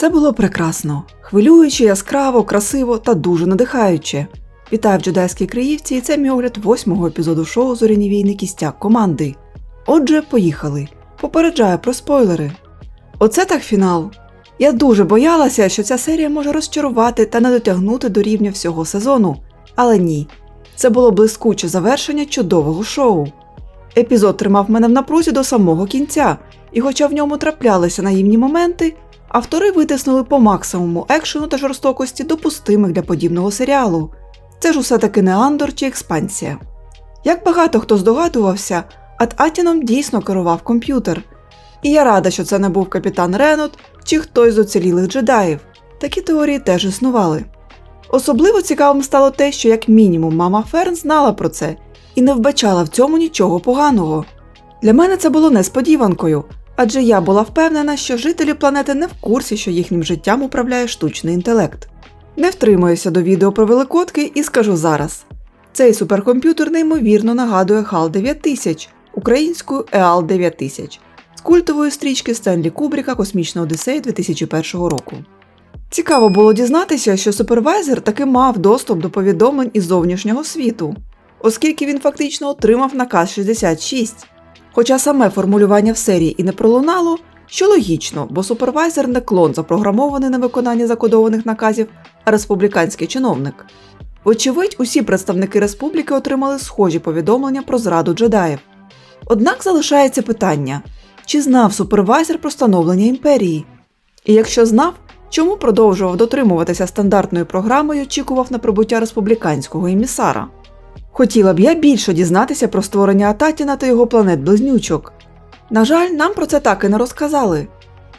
Це було прекрасно, хвилююче, яскраво, красиво та дуже надихаюче. Вітаю в джедайській Криївці, і це мій огляд восьмого епізоду шоу Зоряні війни кістяк команди. Отже, поїхали. Попереджаю про спойлери. Оце так фінал. Я дуже боялася, що ця серія може розчарувати та не дотягнути до рівня всього сезону. Але ні, це було блискуче завершення чудового шоу. Епізод тримав мене в напрузі до самого кінця, і хоча в ньому траплялися наївні моменти, автори витиснули по максимуму екшену та жорстокості, допустимих для подібного серіалу. Це ж усе таки не Андор чи експансія. Як багато хто здогадувався, Ад Атіном дійсно керував комп'ютер. І я рада, що це не був капітан Ренот чи хтось з оцілілих джедаїв. Такі теорії теж існували. Особливо цікавим стало те, що як мінімум мама Ферн знала про це і не вбачала в цьому нічого поганого. Для мене це було несподіванкою, адже я була впевнена, що жителі планети не в курсі, що їхнім життям управляє штучний інтелект. Не втримуюся до відео про великодки і скажу зараз: цей суперкомп'ютер неймовірно нагадує HAL 9000, українською EAL 9000 з культової стрічки Стенлі Кубріка Космічна Одіссея 2001 року. Цікаво було дізнатися, що супервайзер таки мав доступ до повідомлень із зовнішнього світу, оскільки він фактично отримав наказ 66. Хоча саме формулювання в серії і не пролунало, що логічно, бо супервайзер не клон запрограмований на виконання закодованих наказів, а республіканський чиновник. Вочевидь, усі представники республіки отримали схожі повідомлення про зраду джедаїв. Однак залишається питання, чи знав супервайзер про становлення імперії? І якщо знав, чому продовжував дотримуватися стандартною програмою очікував на прибуття республіканського емісара? Хотіла б я більше дізнатися про створення Ататіна та його планет-близнючок. На жаль, нам про це так і не розказали.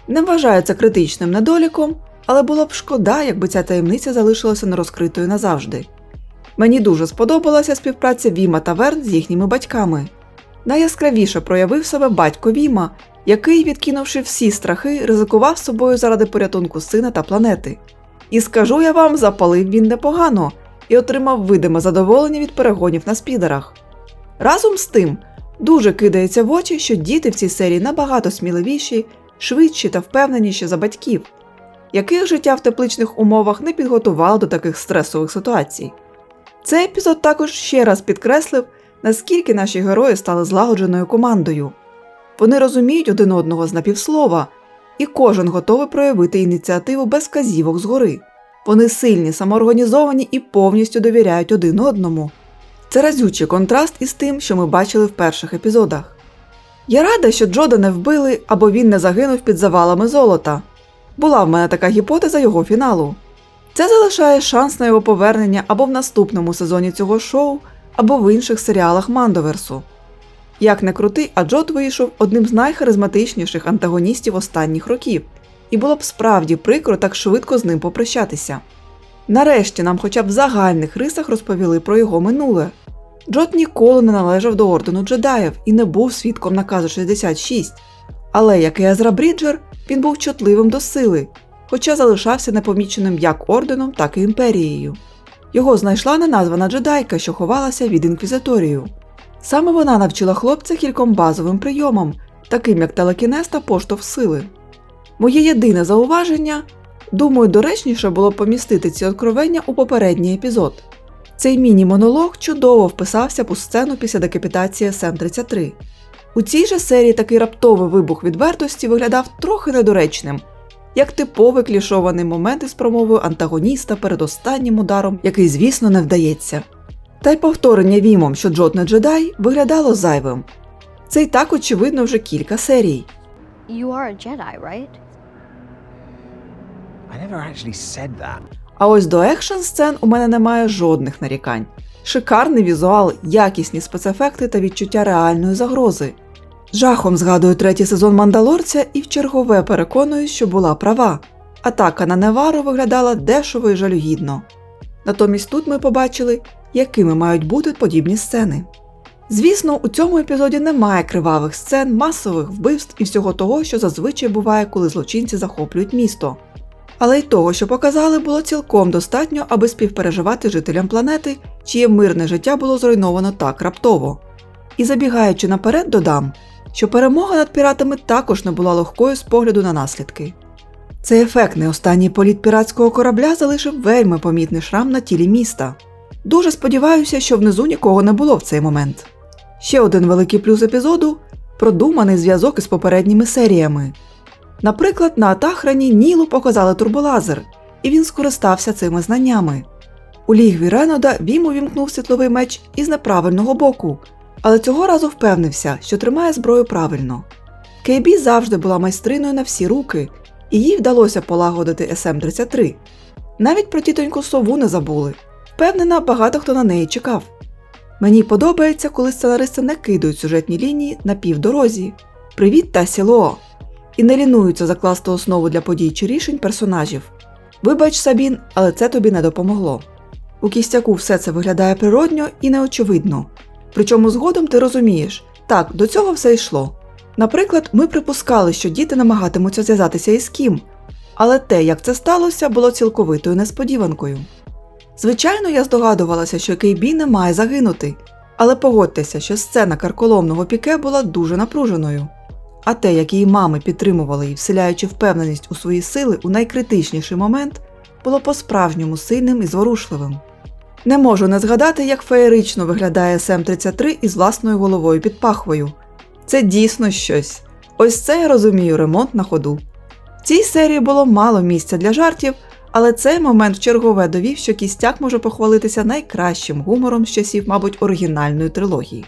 Не вважаю це критичним недоліком, але було б шкода, якби ця таємниця залишилася нерозкритою назавжди. Мені дуже сподобалася співпраця Віма та Верн з їхніми батьками. Найяскравіше проявив себе батько Віма, який, відкинувши всі страхи, ризикував собою заради порятунку сина та планети. І скажу я вам, запалив він непогано і отримав видиме задоволення від перегонів на спідерах. Разом з тим, дуже кидається в очі, що діти в цій серії набагато сміливіші, швидші та впевненіші за батьків, яких життя в тепличних умовах не підготувало до таких стресових ситуацій. Цей епізод також ще раз підкреслив, наскільки наші герої стали злагодженою командою. Вони розуміють один одного з напівслова, і кожен готовий проявити ініціативу без казівок згори. Вони сильні, самоорганізовані і повністю довіряють один одному. Це разючий контраст із тим, що ми бачили в перших епізодах. Я рада, що Джода не вбили або він не загинув під завалами золота. Була в мене така гіпотеза його фіналу. Це залишає шанс на його повернення або в наступному сезоні цього шоу, або в інших серіалах Мандоверсу. Як не крути, а Джод вийшов одним з найхаризматичніших антагоністів останніх років, і було б справді прикро так швидко з ним попрощатися. Нарешті нам хоча б в загальних рисах розповіли про його минуле. Джот ніколи не належав до ордену джедаїв і не був свідком наказу 66. Але, як і Езра Бріджер, він був чутливим до сили, хоча залишався непоміченим як орденом, так і імперією. Його знайшла неназвана джедайка, що ховалася від інквізиторію. Саме вона навчила хлопця кільком базовим прийомам, таким як телекінез та поштовх сили. Моє єдине зауваження думаю, доречніше було помістити ці откровення у попередній епізод. Цей міні-монолог чудово вписався у сцену після декапітації СМ-33. У цій же серії такий раптовий вибух відвертості виглядав трохи недоречним, як типовий клішований момент із промовою антагоніста перед останнім ударом, який, звісно, не вдається. Та й повторення Вімом, що Джот не джедай, виглядало зайвим. Це й так очевидно вже кілька серій. You are a Jedi, right? А ось до екшн сцен у мене немає жодних нарікань. Шикарний візуал, якісні спецефекти та відчуття реальної загрози. Жахом згадую третій сезон Мандалорця і в чергове переконуюсь, що була права. Атака на Невару виглядала дешево і жалюгідно. Натомість тут ми побачили, якими мають бути подібні сцени. Звісно, у цьому епізоді немає кривавих сцен, масових вбивств і всього того, що зазвичай буває, коли злочинці захоплюють місто. Але й того, що показали, було цілком достатньо, аби співпереживати жителям планети, чиє мирне життя було зруйновано так раптово. І забігаючи наперед, додам, що перемога над піратами також не була легкою з погляду на наслідки. Цей ефектний останній політ піратського корабля залишив вельми помітний шрам на тілі міста. Дуже сподіваюся, що внизу нікого не було в цей момент. Ще один великий плюс епізоду продуманий зв'язок із попередніми серіями. Наприклад, на Атахрані Нілу показали турболазер, і він скористався цими знаннями. У лігві Ренода Вім увімкнув світловий меч із неправильного боку, але цього разу впевнився, що тримає зброю правильно. Кейбі завжди була майстриною на всі руки, і їй вдалося полагодити СМ-33. Навіть про тітоньку сову не забули. Впевнена, багато хто на неї чекав. Мені подобається, коли сценаристи не кидають сюжетні лінії на півдорозі. Привіт та сіло! І не лінуються закласти основу для подій чи рішень персонажів. Вибач, Сабін, але це тобі не допомогло. У кістяку все це виглядає природньо і неочевидно. Причому згодом ти розумієш, так, до цього все йшло. Наприклад, ми припускали, що діти намагатимуться зв'язатися із ким, але те, як це сталося, було цілковитою несподіванкою. Звичайно, я здогадувалася, що Кейбі не має загинути, але погодьтеся, що сцена карколомного піке була дуже напруженою. А те, як її мами підтримували її, вселяючи впевненість у свої сили у найкритичніший момент, було по-справжньому сильним і зворушливим. Не можу не згадати, як феєрично виглядає СМ-33 із власною головою під пахвою. Це дійсно щось. Ось це я розумію ремонт на ходу. В цій серії було мало місця для жартів, але цей момент в чергове довів, що кістяк може похвалитися найкращим гумором з часів, мабуть, оригінальної трилогії.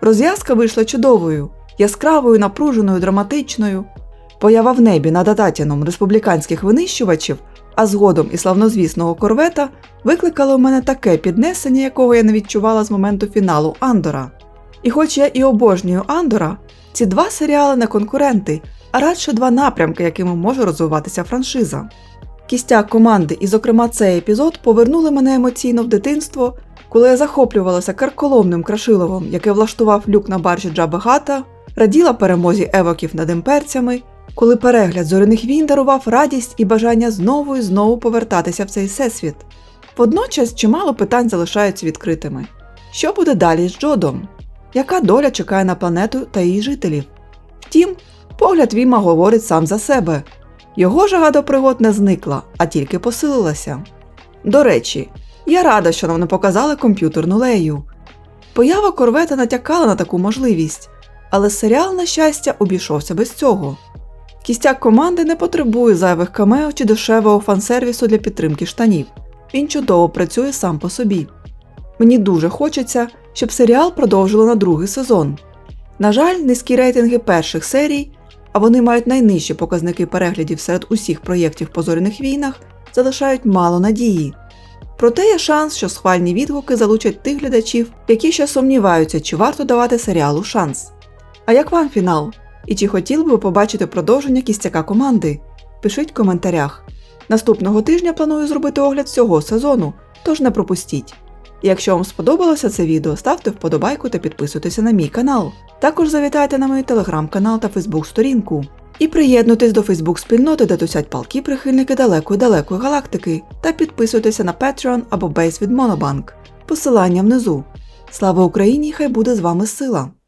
Розв'язка вийшла чудовою, яскравою, напруженою, драматичною. Поява в небі над Ататіном республіканських винищувачів, а згодом і славнозвісного корвета викликало в мене таке піднесення, якого я не відчувала з моменту фіналу Андора. І хоч я і обожнюю Андора, ці два серіали не конкуренти, а радше два напрямки, якими може розвиватися франшиза. Кістяк команди, і, зокрема, цей епізод повернули мене емоційно в дитинство, коли я захоплювалася карколомним крашиловом, яке влаштував люк на баржі Джаби Гата, раділа перемозі евоків над імперцями, коли перегляд зоряних війн дарував радість і бажання знову і знову повертатися в цей всесвіт. Водночас чимало питань залишаються відкритими. Що буде далі з Джодом? Яка доля чекає на планету та її жителів? Втім, погляд Віма говорить сам за себе. Його жага до пригод не зникла, а тільки посилилася. До речі, я рада, що нам не показали комп'ютерну лею. Поява корвета натякала на таку можливість, але серіал, на щастя, обійшовся без цього. Кістяк команди не потребує зайвих камео чи дешевого фансервісу для підтримки штанів. Він чудово працює сам по собі. Мені дуже хочеться, щоб серіал продовжили на другий сезон. На жаль, низькі рейтинги перших серій, а вони мають найнижчі показники переглядів серед усіх проєктів по зоряних війнах, залишають мало надії. Проте є шанс, що схвальні відгуки залучать тих глядачів, які ще сумніваються, чи варто давати серіалу шанс. А як вам фінал? І чи хотіли б ви побачити продовження кістяка команди? Пишіть в коментарях. Наступного тижня планую зробити огляд всього сезону, тож не пропустіть. І якщо вам сподобалося це відео, ставте вподобайку та підписуйтеся на мій канал. Також завітайте на мій телеграм-канал та фейсбук-сторінку. І приєднуйтесь до Фейсбук-спільноти, де тусять палки прихильники далекої далекої галактики, та підписуйтеся на Patreon або Base від Monobank. Посилання внизу. Слава Україні! Хай буде з вами сила!